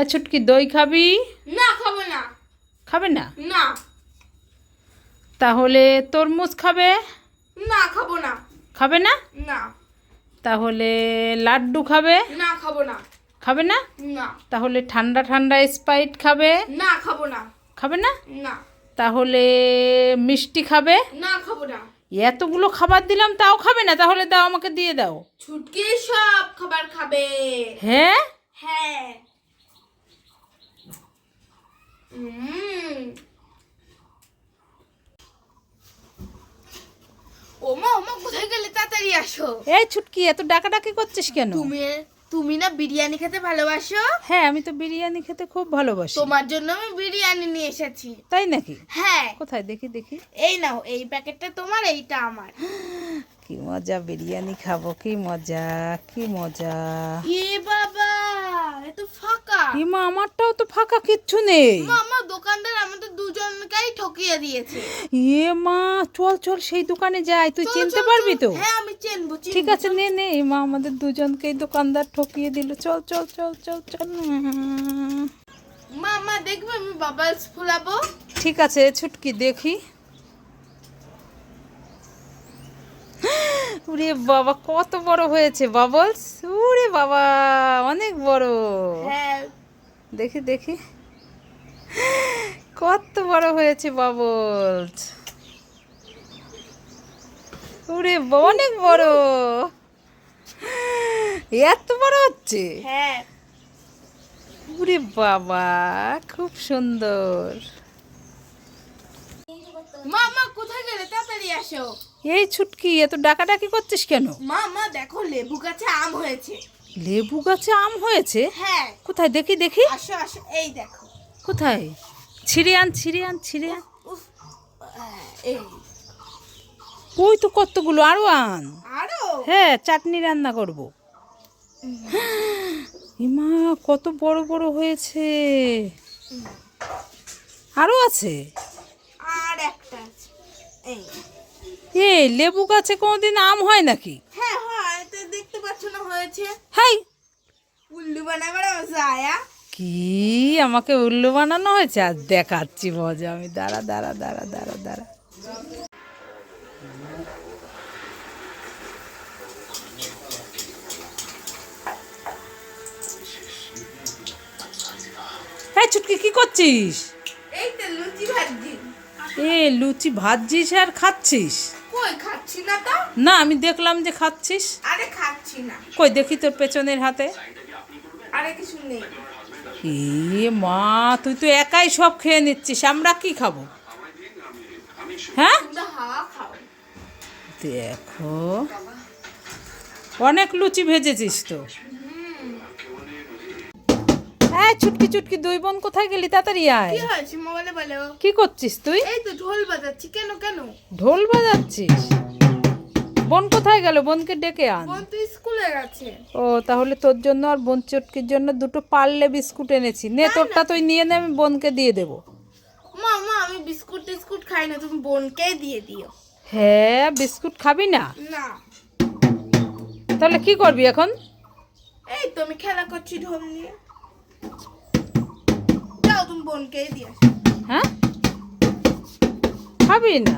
আর ছুটকি দই খাবি? না খাব না। খাবে না? না। তাহলে তরমুজ খাবে? না খাব না। খাবে না? না। তাহলে লাড্ডু খাবে? না খাব না। খাবে না? না। তাহলে ঠান্ডা ঠান্ডা স্প্রাইট খাবে? না খাব না। খাবে না? না। তাহলে মিষ্টি খাবে? না খাব না। এতগুলো খাবার দিলাম তাও খাবে না? তাহলে দাও আমাকে দিয়ে দাও। ছুটকি সব খাবার খাবে। হ্যাঁ? হ্যাঁ। ওমা ওমা কোথায় গেলে তাড়াতাড়ি আসো? এই ছুটকি এত ডাকাডাকি করছিস কেন? তুমি তুমি না বিরিয়ানি খেতে ভালোবাসো? হ্যাঁ আমি তো বিরিয়ানি খেতে খুব ভালোবাসি। তোমার জন্য আমি বিরিয়ানি নিয়ে এসেছি। তাই নাকি? হ্যাঁ। কোথায়? দেখি দেখি। এই নাও এই প্যাকেটটা তোমার এইটা আমার। কি মজা বিরিয়ানি খাব কি মজা কি মজা। এ বাবা ইমা আমারটাও তো ফাঁকা কিচ্ছু নেই। আমার দোকানদার আমাদের দুজনকেই ঠকিয়ে দিয়েছে। এ মা চল চল সেই দোকানে যাই। তুই চিনতে পারবি তো? হ্যাঁ আমি চিনবো। ঠিক আছে নে নে মা আমাদের দুজনকেই দোকানদার ঠকিয়ে দিল। চল চল চল চল চল। মা মা দেখবে আমি বাবলস ফুলাবো। ঠিক আছে ছুটকি দেখি। উরে বাবা কত বড় হয়েছে বাবলস। উরে বাবা অনেক বড়। হ্যাঁ। দেখি দেখি। কত বড় হয়েছে বাবলস বা- অনেক বড়। এত বড় হচ্ছে? হ্যাঁ। উরে বাবা খুব সুন্দর। মা মা কোথায় গেলে? তাড়াতাড়ি আসো। এই ছুটকি এত ডাকাডাকি করছিস কেন? মা মা দেখো লেবু গাছে আম হয়েছে। লেবু গাছে আম হয়েছে? হ্যাঁ। কোথায়? দেখি দেখি। আসো আসো এই দেখো। কোথায়? ছিঁড়ে আন ছিঁড়ে আন ছিঁড়ে আন। এই। ওই তো কতগুলো আরও আন। আরও? হ্যাঁ চাটনি রান্না করব। ইমা কত বড় বড় হয়েছে। আরও আছে? আর একটা আছে। এই। এই লেবু গাছে কোনোদিন আম হয় নাকি? হ্যাঁ হ্যাঁ তো দেখতে পাচ্ছ না হয়েছে। হাই বানাবার আয়া কি? আমাকে উল্লু বানানো হয়েছে? আর দেখাচ্ছি মজা। আমি দাঁড়া দাঁড়া দাঁড়া দাঁড়া দাঁড়া। হ্যাঁ চুটকি কি করছিস? এ লুচি ভাজছিস আর খাচ্ছিস? কই খাচ্ছি না তো? না আমি দেখলাম যে খাচ্ছিস। আরে খাচ্ছি না। কই দেখি তোর পেছনের হাতে। আরে কিছু নেই। এ মা তুই তো একাই সব খেয়ে নিচ্ছিস আমরা কি খাব? হ্যাঁ? দেখো অনেক লুচি ভেজেছিস তো। এই ছুটকি চুটকি দুই বোন কোথায় গেলি? তাড়াতাড়ি আয়। কি হয়েছে? মোবাইলে বলো। কি করছিস তুই? এই তো ঢোল বাজাচ্ছি। কেন কেন? ঢোল বাজাচ্ছিস? বোন কোথায় গেল? বোনকে ডেকে আন। বোন তো স্কুলে গেছে। ও তাহলে তোর জন্য আর বোন চটকির জন্য দুটো পারলে বিস্কুট এনেছি। নে তোরটা তুই নিয়ে নে আমি বোনকে দিয়ে দেবো। মা মা আমি বিস্কুট টিস্কুট খাই না তুমি বোনকে দিয়ে দিও। হ্যাঁ বিস্কুট খাবি না? না। তাহলে কি করবি এখন? এই তো আমি খেলা করছি ঢোল নিয়ে। যাও তুমি বোনকে দিয়ে। হ্যাঁ? খাবি না?